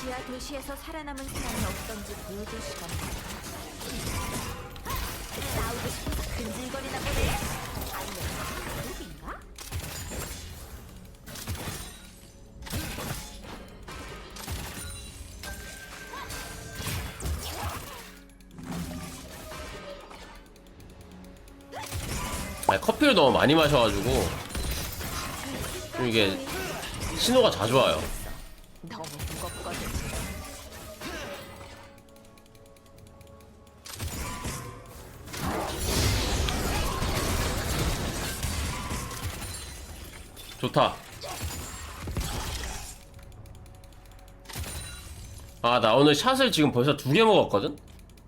지하 도시에서 살아남은 사람이 없던지 보여줄 시간. 싸우고 싶어서 근질거리나 보네. 아니, 커피를 너무 많이 마셔가지고 좀 이게 신호가 자주 와요. 좋다. 아, 나 오늘 샷을 지금 벌써 두 개 먹었거든?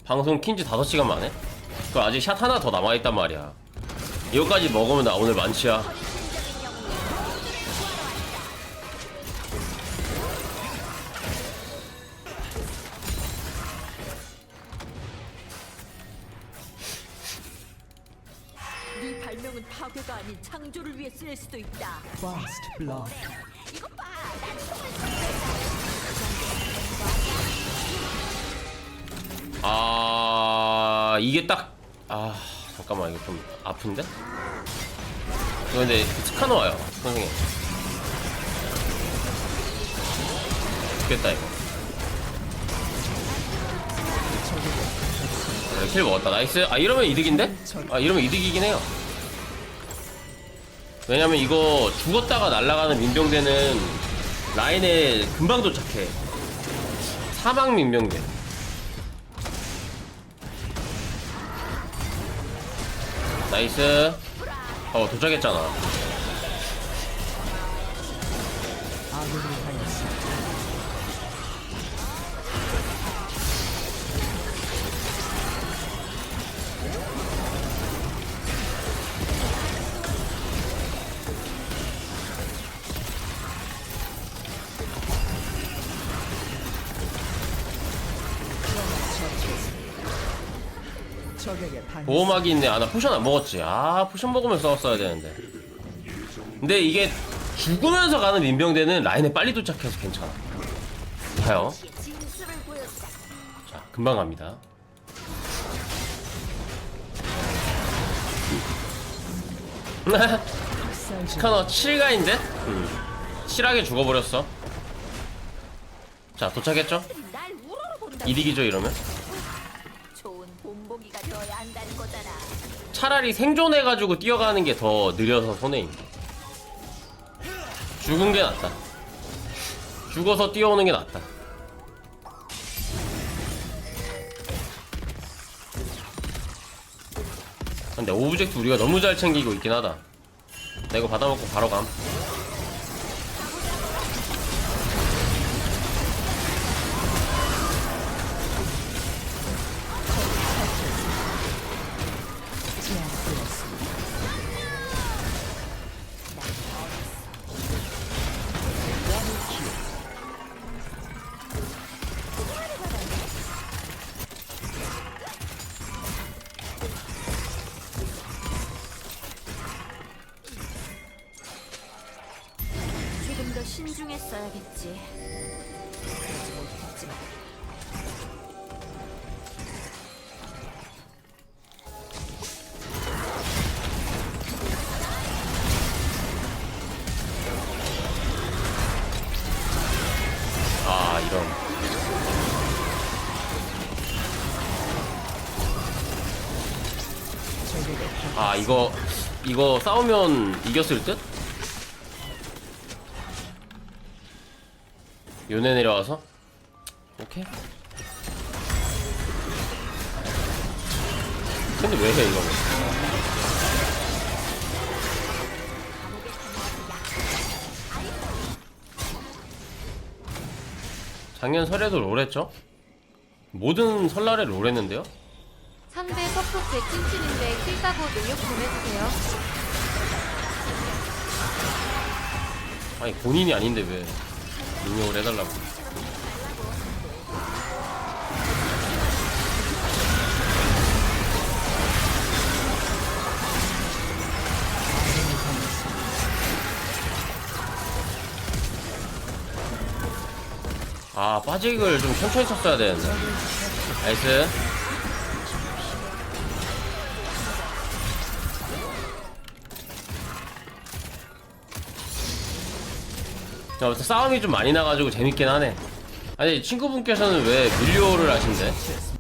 방송 킨지 5시간 만에? 그 아직 샷 하나 더 남아있단 말이야. 이거까지 먹으면 나 오늘 만취야. 정말 아, 이게 딱, 아, 잠깐만, 이거 좀 아픈데? 이거 근데 스카노 와요, 선생님. 죽겠다, 이거. 네, 킬 먹었다. 나이스. 아, 이러면 이득인데? 아, 이러면 이득이긴 해요. 왜냐면 이거 죽었다가 날아가는 민병대는 라인에 금방 도착해. 사막 민병대. 나이스. 어, 도착했잖아. 보호막이 있네. 아, 나 포션 안 먹었지. 아, 포션 먹으면 싸웠어야 되는데. 근데 이게 죽으면서 가는 민병대는 라인에 빨리 도착해서 괜찮아. 보여주자. 자, 금방 갑니다. 스카너 7가인데? 음. 7하게 죽어버렸어. 자, 도착했죠? 이득이죠, 이러면? 차라리 생존해가지고 뛰어가는 게 더 느려서 손해임. 죽은 게 낫다. 죽어서 뛰어오는 게 낫다. 근데 오브젝트 우리가 너무 잘 챙기고 있긴 하다. 나 이거 받아먹고 바로 감. 이거, 이거 싸우면 이겼을 듯? 요네 내려와서? 오케이. 근데 왜 해, 이거? 작년 설에도 롤했죠? 모든 설날에 롤했는데요? 상대 서포 제 찐친인데 킬 따고 능력 보내주세요. 아니 본인이 아닌데 왜 능력을 해달라고. 아 빠지기를 좀 천천히 쳤어야 되는데. 나이스 야, 아무튼 싸움이 좀 많이 나가지고 재밌긴 하네 아니 친구분께서는 왜 밀리오를 하신대?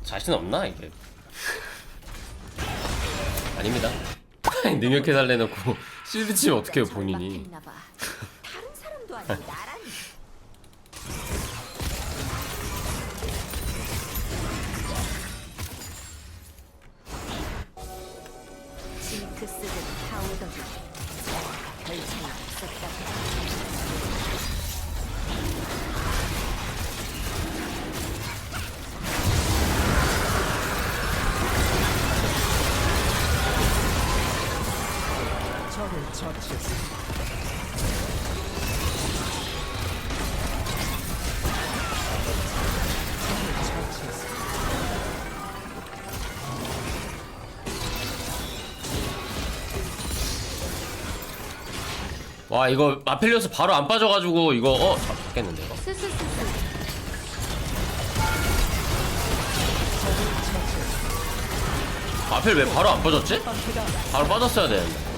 자신 없나 이게? 아닙니다 능력해 달래놓고 실드 치면 어떡해요 본인이 막혔나봐. 다른 사람도 아니고 나라니. 없었다. 적을 처치했습니다. 와 이거 마펠리어스 바로 안 빠져가지고 이거 어 잡겠는데 이거 스스스스. 마펠 왜 바로 안 빠졌지? 바로 빠졌어야 되는데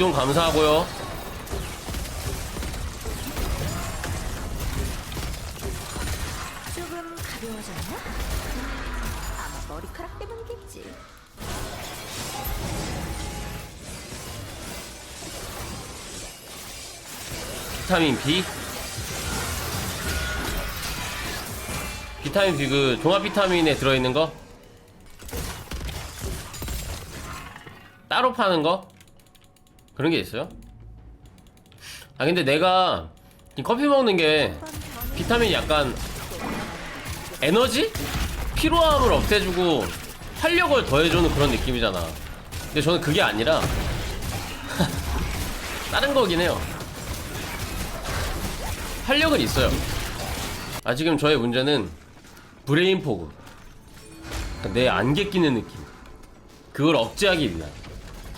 이동 감사하고요. 조금 가벼워졌나? 아마 머리카락 때문이겠지. 비타민 B. 비타민 B 그 종합 비타민에 들어있는 거 따로 파는 거 그런 게 있어요? 아 근데 내가 이 커피 먹는 게 비타민이 약간 에너지? 피로함을 없애주고 활력을 더해주는 그런 느낌이잖아. 근데 저는 그게 아니라 다른 거긴 해요. 활력은 있어요. 아 지금 저의 문제는 브레인 포그. 내 안개 끼는 느낌. 그걸 억제하기 위한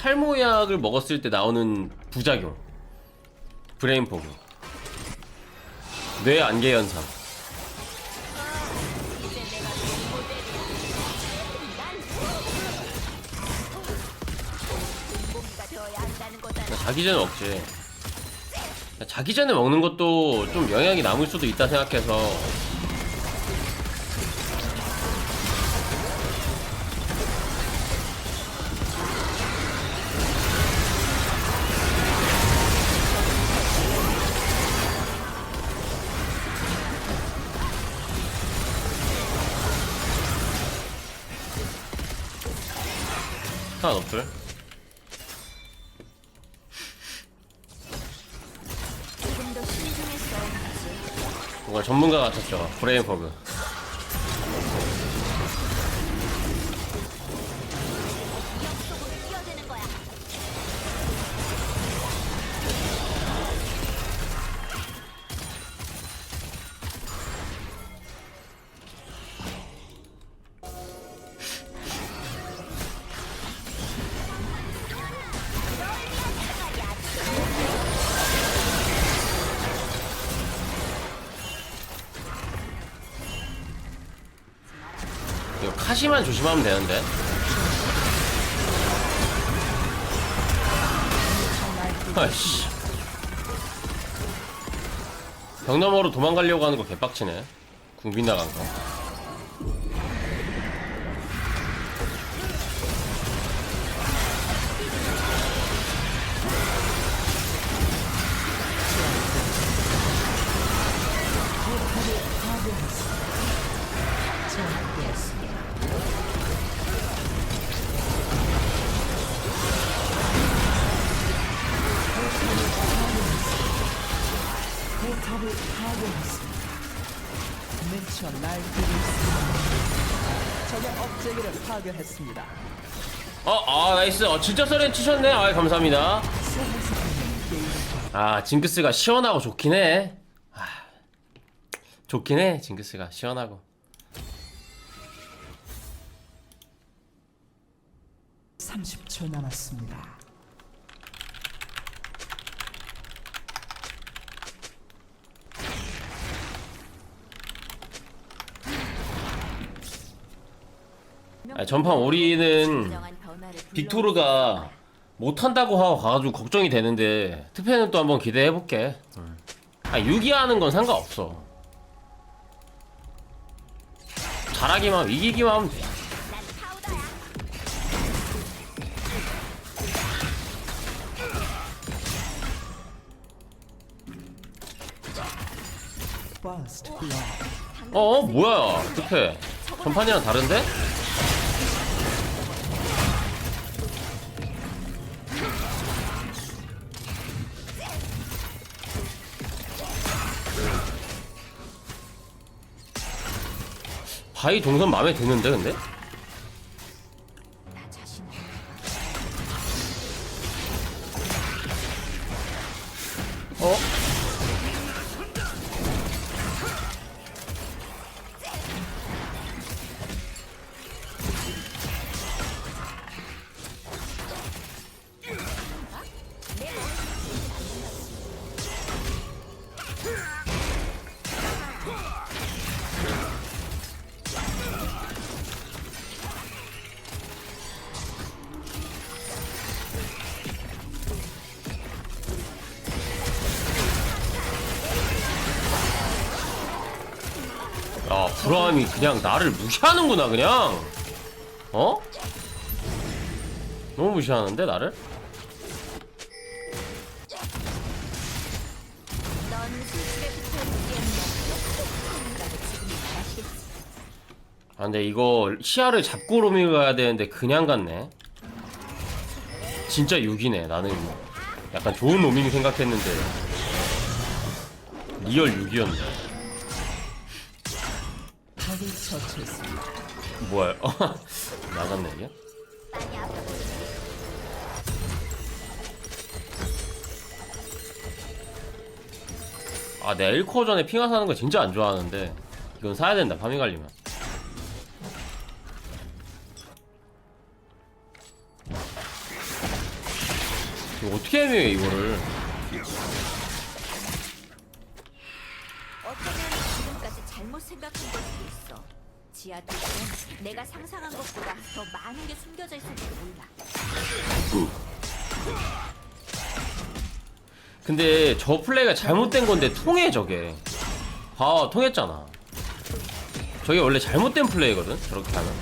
탈모약을 먹었을 때 나오는 부작용. 브레인 포그. 뇌 안개 현상. 자기 전에 먹지. 자기 전에 먹는 것도 좀 영향이 남을 수도 있다 생각해서 하나 없을? 조금 더 신중했어야지. 뭔가 전문가 같았죠. 브레인 포그. 카시만 조심하면 되는데. 아이씨. 벽 너머로 도망가려고 하는 거 개빡치네. 궁빈 나간 거. 어, 아, 나이스. 어, 진짜 썰렌 치셨네. 아, 감사합니다. 아, 징크스가 시원하고 좋긴 해. 아, 좋긴 해, 징크스가 시원하고. 삼십 초 남았습니다. 아, 전판 오리는 빅토르가 못한다고 하고 가가지고 걱정이 되는데 트페는 또 한번 기대해볼게. 아, 유기하는 건 상관없어. 잘하기만, 하면, 이기기만 하면 돼. 어, 어 뭐야, 트페. 전판이랑 다른데? 바이 동선 마음에 드는데 근데? 어? 야, 브라움이 그냥 나를 무시하는구나, 그냥. 어? 너무 무시하는데, 나를? 아, 근데 이거 시야를 잡고 로밍을 가야 되는데 그냥 갔네. 진짜 6이네. 나는 약간 좋은 로밍 생각했는데 리얼 6이었네. 처치했습니다. 뭐야? 나갔네 이게? 아, 내 엘코어 전에 핑하 사는 거 진짜 안 좋아하는데 이건 사야 된다. 파밍 갈리면. 이거 어떻게 해매해 이거를? 어쩌면 지금까지 잘못 생각한 걸. 지하 도시는 내가 상상한 것보다 더 많은 게 숨겨져 있을지도 몰라. 근데 저 플레이가 잘못된 건데 통해 저게. 봐 통했잖아. 저게 원래 잘못된 플레이거든 저렇게 하면.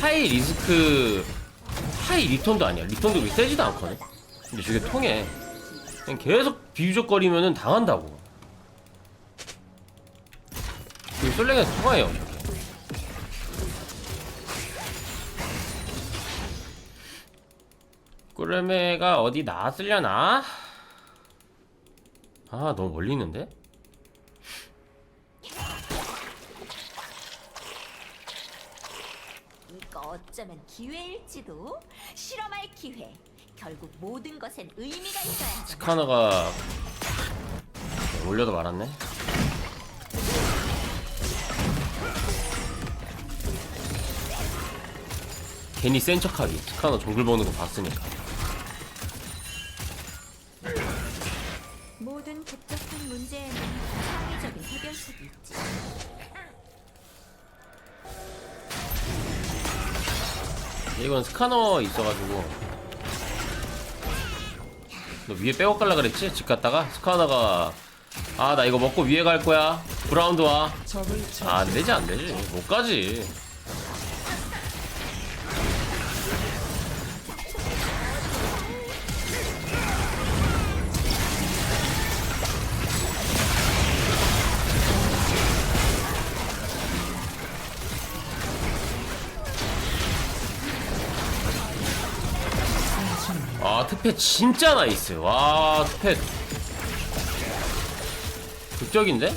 하이 리스크 하이 리턴도 아니야. 리턴도 그렇게 세지도 않거든. 근데 저게 통해. 그냥 계속 비유적거리면은 당한다고 그 통해요 저게 꾸르메가 어디 나왔으려나? 아 너무 멀리 있는데? 이거 어쩌면 기회일지도 실험할 기회. 결국 모든 것엔 의미가 있어야 하잖아. 스카너가 네, 올려도 말았네 괜히 센 척하기. 스카너 정글 보는 거 봤으니까. 모든 복잡한 문제에는 창의적인 해결책이 있지. 이건 스카너 있어가지고. 너 위에 빼고 갈라 그랬지? 집 갔다가? 스카너가 아 나 이거 먹고 위에 갈 거야. 브라운드 와아 적을 처치. 안되지 안 되지. 못 가지 투패 진짜 나이스. 와 투패 극적인데?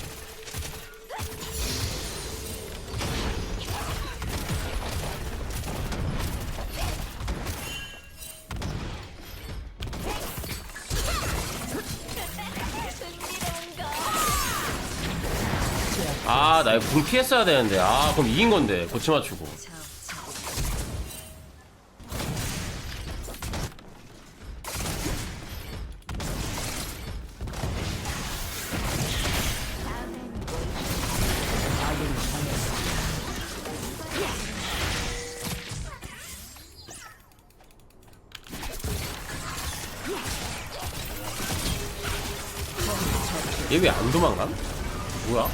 아나 이거 궁 피했어야 되는데. 아 그럼 이긴 건데. 고치 맞추고. 도망가? 뭐야?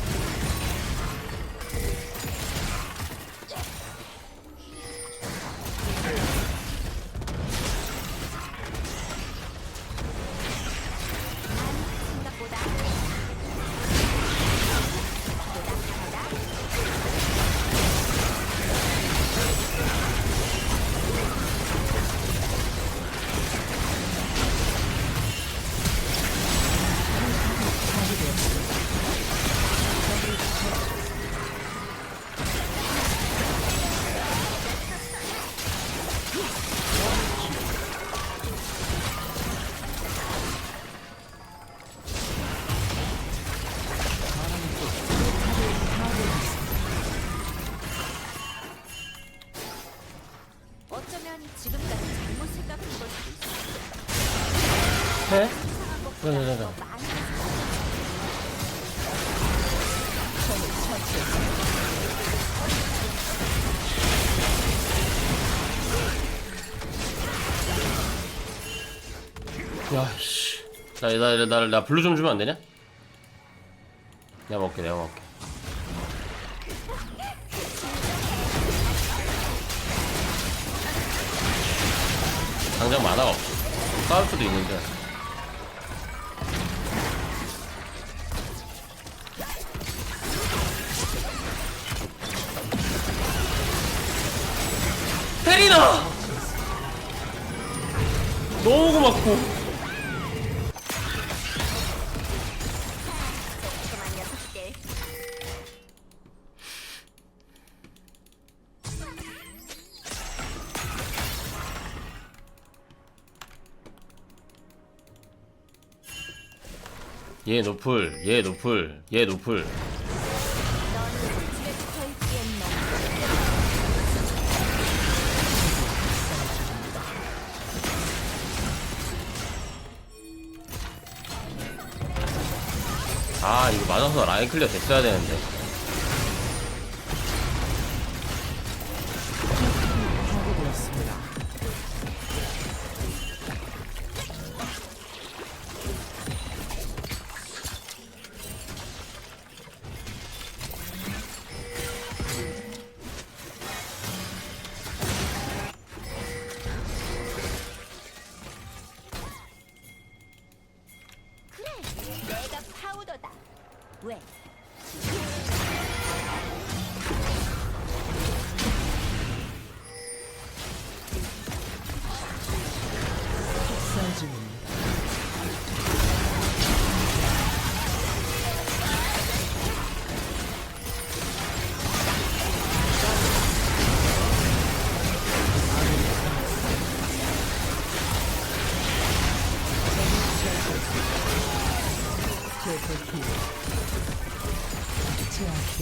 씨. 나, 나, 나, 나 블루 좀 주면 안 되냐? 내가 먹게, 내가 먹게. 당장 만화가 없어. 싸울 수도 있는데. 페리나! 너무 고맙고. 얘 노플, 얘 노플, 얘 노플. 아, 이거 맞아서 라인 클리어 됐어야 되는데.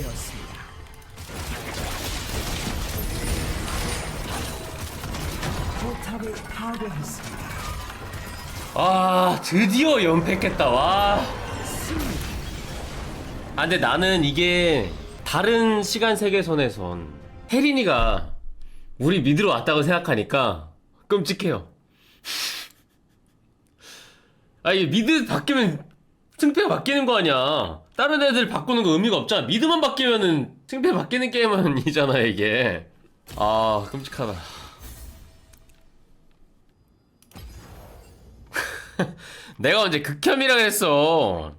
제압되었습니다. 포탑을 파괴했습니다. 아, 드디어 연패했다, 와. 아, 근데 나는 이게 다른 시간 세계선에선 혜린이가 우리 믿으러 왔다고 생각하니까 끔찍해요. 아, 이게 미드 바뀌면 승패가 바뀌는 거 아니야. 다른 애들 바꾸는 거 의미가 없잖아. 미드만 바뀌면은 승패 바뀌는 게임은 이잖아, 이게. 아, 끔찍하다. 내가 언제 극혐이라 그랬어.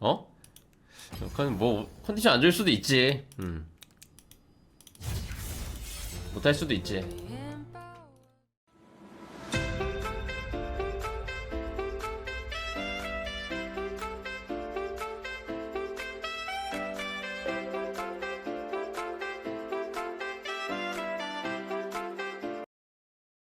어? 약간 뭐 컨디션 안 좋을 수도 있지. 음. 못할 수도 있지.